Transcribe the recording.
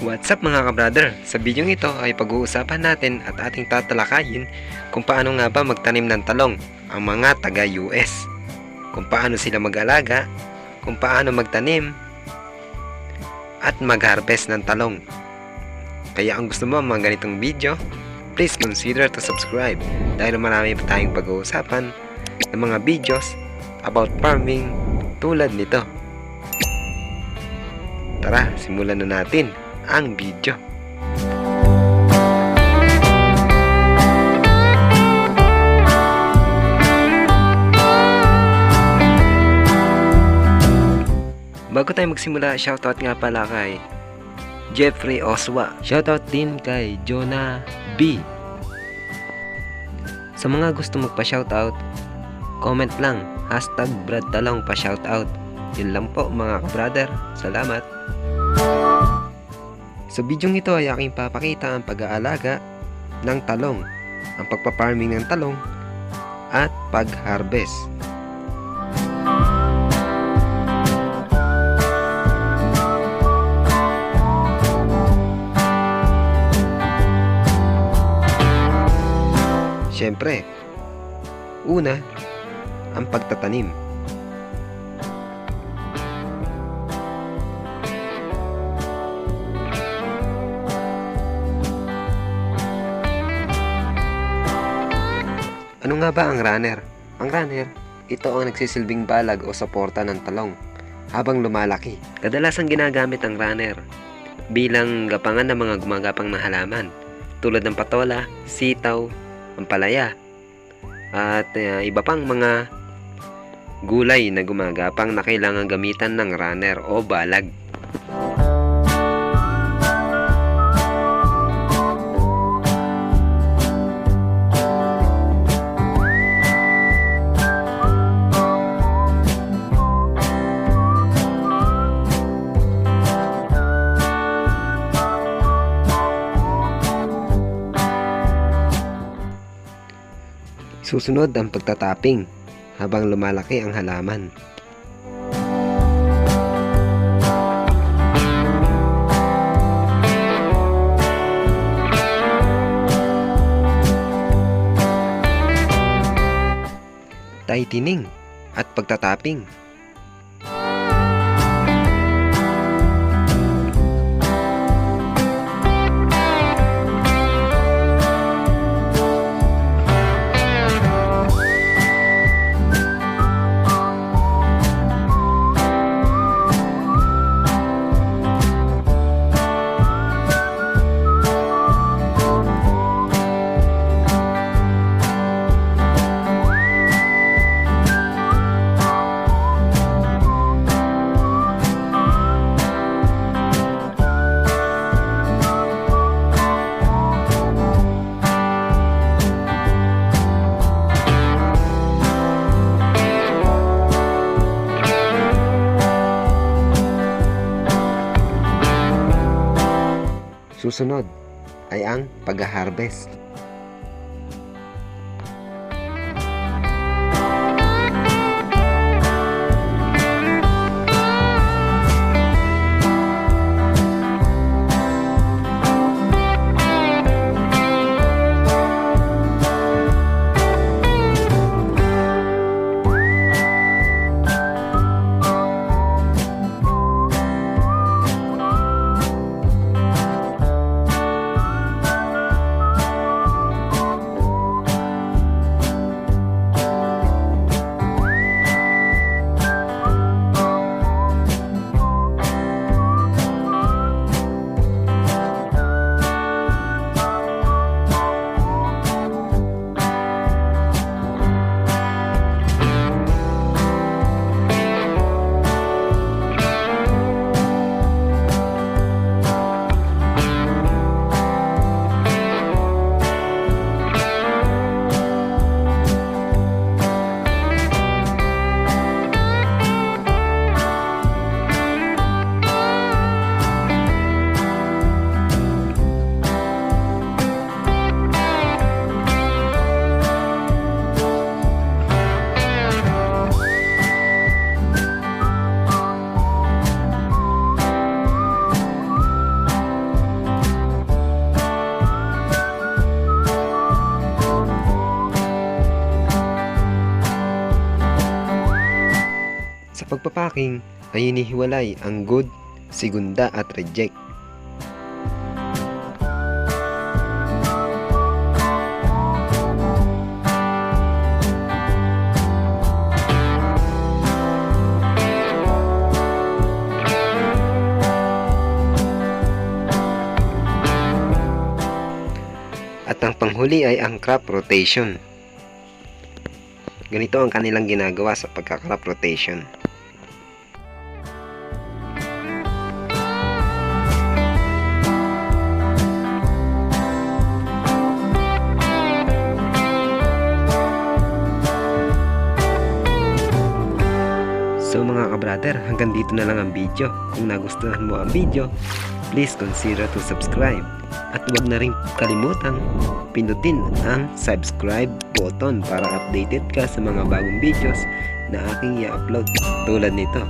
What's up mga kabrother? Sa video ito ay pag-uusapan natin at ating tatalakayin kung paano nga ba magtanim ng talong ang mga taga-US. Kung paano sila mag-alaga, kung paano magtanim, at mag-harvest ng talong. Kaya ang gusto mo mga ganitong video, please consider to subscribe dahil marami pa tayong pag-uusapan ng mga videos about farming tulad nito. Tara, simulan na natin ang video. Bago tayo magsimula, shoutout nga pala kay Jeffrey Oswa. Shoutout din kay Jonah B. Sa mga gusto magpa-shoutout, comment lang, hashtag Brad Talong pa-shoutout. Yun lang po mga brother. Salamat. Sa bidyong ito ay aking papakita ang pag-aalaga ng talong, ang pagpa-farming ng talong, at pag-harvest. Siyempre, una, ang pagtatanim. Ano nga ba ang runner? Ang runner, ito ang nagsisilbing balag o suporta ng talong habang lumalaki. Kadalasan ginagamit ang runner bilang gapangan ng mga gumagapang na halaman tulad ng patola, sitaw, ampalaya, at uh, iba pang mga gulay na gumagapang na kailangan gamitan ng runner o balag. Susunod ang pagtatapping habang lumalaki ang halaman. Tightening at pagtatapping. Susunod ay ang pag-harvest. Pagpapaking ay hinihiwalay ang good, segunda at reject. At ang panghuli ay ang crop rotation. Ganito ang kanilang ginagawa sa pagka-crop rotation. Mga ka-brother, hanggang dito na lang ang video. Kung nagustuhan mo ang video, please consider to subscribe. At huwag na rin kalimutang pindutin ang subscribe button para updated ka sa mga bagong videos na aking i-upload tulad nito.